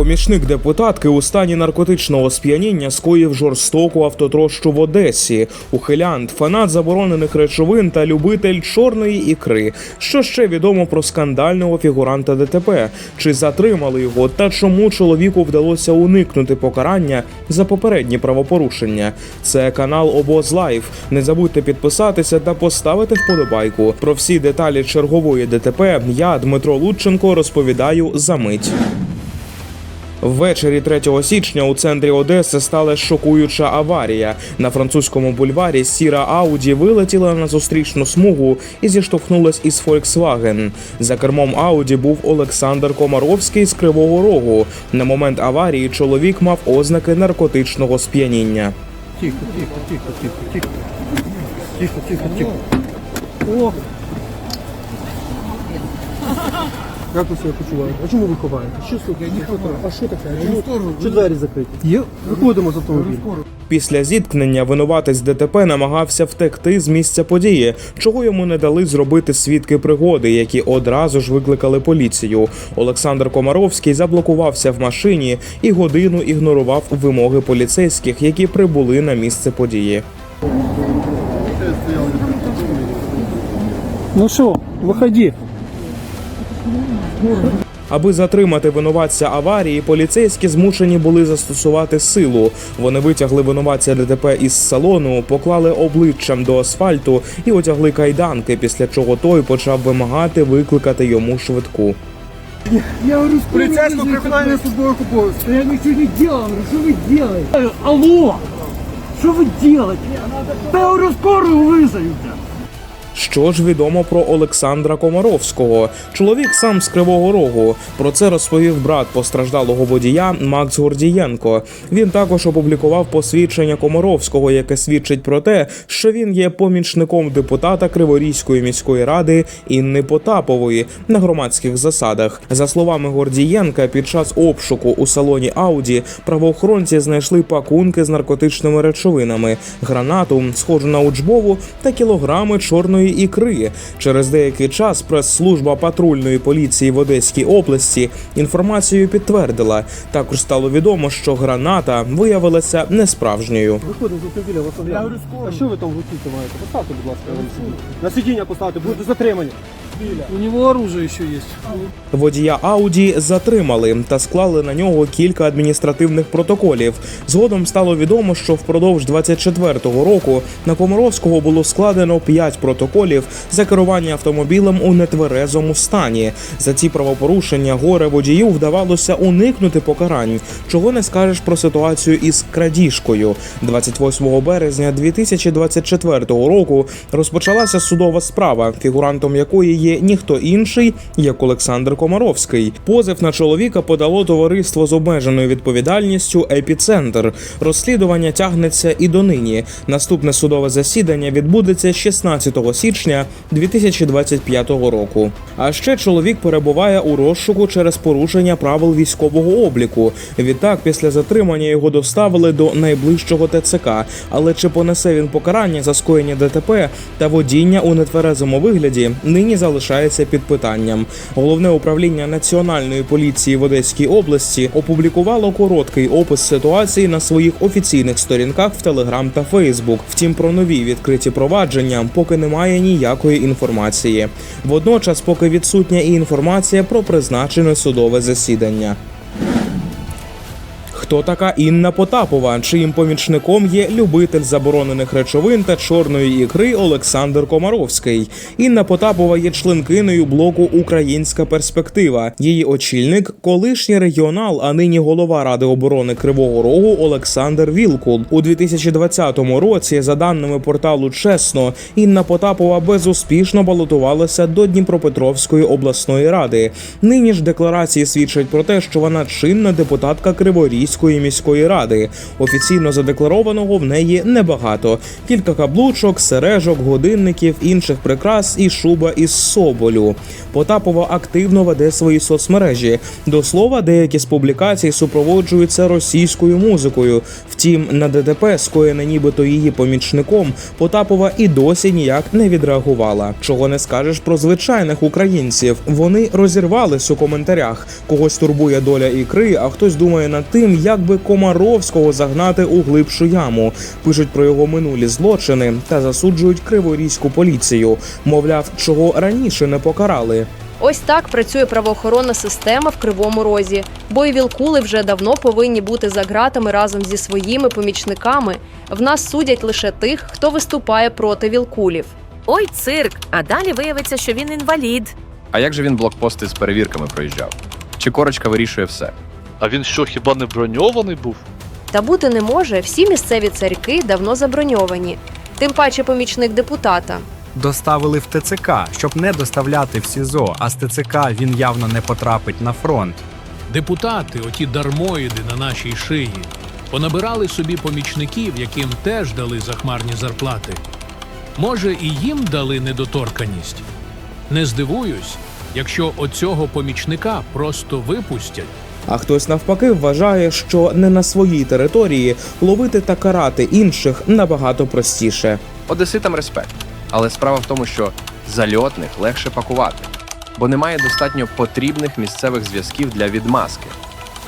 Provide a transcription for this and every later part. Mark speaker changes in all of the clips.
Speaker 1: Помічник депутатки у стані наркотичного сп'яніння скоїв жорстоку автотрощу в Одесі. Ухилянт, фанат заборонених речовин та любитель чорної ікри. Що ще відомо про скандального фігуранта ДТП? Чи затримали його? Та чому чоловіку вдалося уникнути покарання за попередні правопорушення? Це канал Обоз Лайф. Не забудьте підписатися та поставити вподобайку. Про всі деталі чергової ДТП я, Дмитро Лутченко, розповідаю за мить. Ввечері 3 січня у центрі Одеси стала шокуюча аварія. На французькому бульварі сіра Ауді вилетіла на зустрічну смугу і зіштовхнулась із Volkswagen. За кермом Ауді був Олександр Комаровський з Кривого Рогу. На момент аварії чоловік мав ознаки наркотичного сп'яніння.
Speaker 2: Тихо, тихо, тихо, тихо, тихо. Тихо, тихо, тихо. Як ви себе почуваєте? А чому ви ховаєте? Що? Що таке? А що таке? А Чому, що двері закриті? Є? Виходимо з автомобіля.
Speaker 1: Після зіткнення винуватець ДТП намагався втекти з місця події, чого йому не дали зробити свідки пригоди, які одразу ж викликали поліцію. Олександр Комаровський заблокувався в машині і годину ігнорував вимоги поліцейських, які прибули на місце події.
Speaker 2: Ну що, виходи.
Speaker 1: Аби затримати винуватця аварії, поліцейські змушені були застосувати силу. Вони витягли винуватця ДТП із салону, поклали обличчям до асфальту і одягли кайданки, після чого той почав вимагати викликати йому швидку.
Speaker 3: Я говорю, скорую
Speaker 2: Полицейского
Speaker 3: вызовите,
Speaker 2: криминального
Speaker 3: блядь.
Speaker 2: службового обов'язку.
Speaker 3: Да я ничего не делал, говорю, что вы делаете? Э, Алло! Что вы делаете? Да я говорю, скорую вызовите.
Speaker 1: Що ж відомо про Олександра Комаровського? Чоловік сам з Кривого Рогу. Про це розповів брат постраждалого водія Макс Гордієнко. Він також опублікував посвідчення Комаровського, яке свідчить про те, що він є помічником депутата Криворізької міської ради Інни Потапової на громадських засадах. За словами Гордієнка, під час обшуку у салоні Ауді правоохоронці знайшли пакунки з наркотичними речовинами, гранату, схожу на учбову та кілограми чорної ікри. Через деякий час прес-служба патрульної поліції в Одеській області інформацію підтвердила. Також стало відомо, що граната виявилася несправжньою.
Speaker 2: Виходимо з автомобіля, вас. А що ви там в руці маєте? Поставте, будь ласка, на сидіння. На сидіння поставте, будете затримані. У нього оружие ще є.
Speaker 1: Водія Ауді затримали та склали на нього кілька адміністративних протоколів. Згодом стало відомо, що впродовж 24-го року на Комаровського було складено 5 протоколів за керування автомобілем у нетверезому стані. За ці правопорушення горе водію вдавалося уникнути покарань. Чого не скажеш про ситуацію із крадіжкою. 28 березня 2024 року розпочалася судова справа, фігурантом якої є ніхто інший, як Олександр Комаровський. Позив на чоловіка подало товариство з обмеженою відповідальністю Епіцентр. Розслідування тягнеться і донині. Наступне судове засідання відбудеться 16 січня 2025 року. А ще чоловік перебуває у розшуку через порушення правил військового обліку. Відтак, після затримання його доставили до найближчого ТЦК. Але чи понесе він покарання за скоєння ДТП та водіння у нетверезому вигляді, нині залишається під питанням. Головне управління національної поліції в Одеській області опублікувало короткий опис ситуації на своїх офіційних сторінках в Телеграм та Фейсбук. Втім, про нові відкриті провадження поки немає ніякої інформації. Водночас, поки відсутня і інформація про призначене судове засідання. Хто така Інна Потапова, чиїм помічником є любитель заборонених речовин та чорної ікри Олександр Комаровський. Інна Потапова є членкиною блоку Українська перспектива. Її очільник, колишній регіонал, а нині голова Ради оборони Кривого Рогу Олександр Вілкул. У 2020 році, за даними порталу Чесно, Інна Потапова безуспішно балотувалася до Дніпропетровської обласної ради. Нині ж декларації свідчать про те, що вона чинна депутатка Криворізької Київської міської ради. Офіційно задекларованого в неї небагато: кілька каблучок, сережок, годинників, інших прикрас і шуба із соболю. Потапова активно веде свої соцмережі. До слова, деякі з публікацій супроводжуються російською музикою. Втім, на ДТП, скоєне нібито її помічником, Потапова і досі ніяк не відреагувала. Чого не скажеш про звичайних українців. Вони розірвались у коментарях. Когось турбує доля ікри, а хтось думає над тим, як би Комаровського загнати у глибшу яму. Пишуть про його минулі злочини та засуджують криворізьку поліцію. Мовляв, чого раніше не покарали.
Speaker 4: Ось так працює правоохоронна система в Кривому Розі. Бо і вілкули вже давно повинні бути за ґратами разом зі своїми помічниками. В нас судять лише тих, хто виступає проти вілкулів.
Speaker 5: Ой, цирк! А далі виявиться, що він інвалід.
Speaker 6: А як же він блокпости з перевірками проїжджав? Чи корочка вирішує все?
Speaker 7: А він що, хіба не броньований був?
Speaker 4: Та бути не може, всі місцеві царьки давно заброньовані. Тим паче помічник депутата.
Speaker 8: Доставили в ТЦК, щоб не доставляти в СІЗО, а з ТЦК він явно не потрапить на фронт.
Speaker 9: Депутати, оті дармоїди на нашій шиї, понабирали собі помічників, яким теж дали захмарні зарплати. Може, і їм дали недоторканість? Не здивуюсь, якщо оцього помічника просто випустять.
Speaker 1: А хтось навпаки вважає, що не на своїй території ловити та карати інших набагато простіше.
Speaker 6: Одеситам респект. Але справа в тому, що зальотних легше пакувати, бо немає достатньо потрібних місцевих зв'язків для відмазки.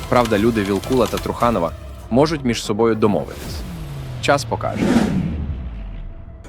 Speaker 6: Правда, люди Вілкула та Труханова можуть між собою домовитись. Час покаже.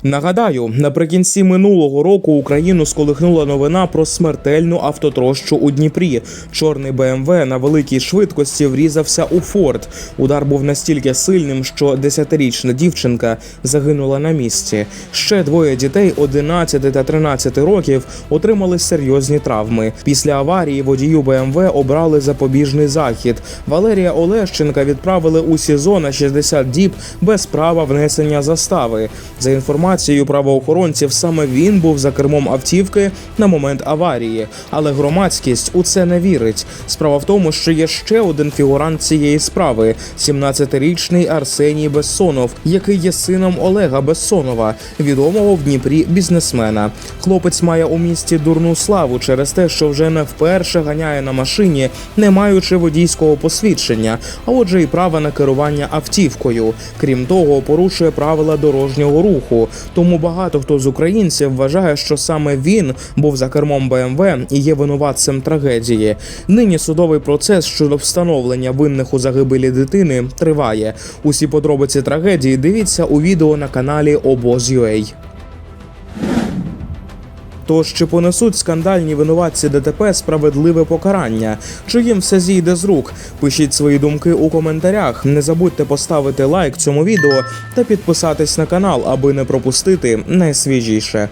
Speaker 1: Нагадаю, наприкінці минулого року Україну сколихнула новина про смертельну автотрощу у Дніпрі. Чорний БМВ на великій швидкості врізався у форт. Удар був настільки сильним, що десятирічна дівчинка загинула на місці. Ще двоє дітей 11 та 13 років отримали серйозні травми. Після аварії водію БМВ обрали запобіжний захід. Валерія Олещенка відправили у СІЗО на 60 діб без права внесення застави. За інформацією правоохоронців, саме він був за кермом автівки на момент аварії, але громадськість у це не вірить. Справа в тому, що є ще один фігурант цієї справи: 17-річний Арсеній Бессонов, який є сином Олега Бессонова, відомого в Дніпрі бізнесмена. Хлопець має у місті дурну славу через те, що вже не вперше ганяє на машині, не маючи водійського посвідчення, а отже, і права на керування автівкою. Крім того, порушує правила дорожнього руху. Тому багато хто з українців вважає, що саме він був за кермом БМВ і є винуватцем трагедії. Нині судовий процес щодо встановлення винних у загибелі дитини триває. Усі подробиці трагедії дивіться у відео на каналі Обоз.ua. Тож чи понесуть скандальні винуватці ДТП справедливе покарання? Чи їм все зійде з рук? Пишіть свої думки у коментарях. Не забудьте поставити лайк цьому відео та підписатись на канал, аби не пропустити найсвіжіше.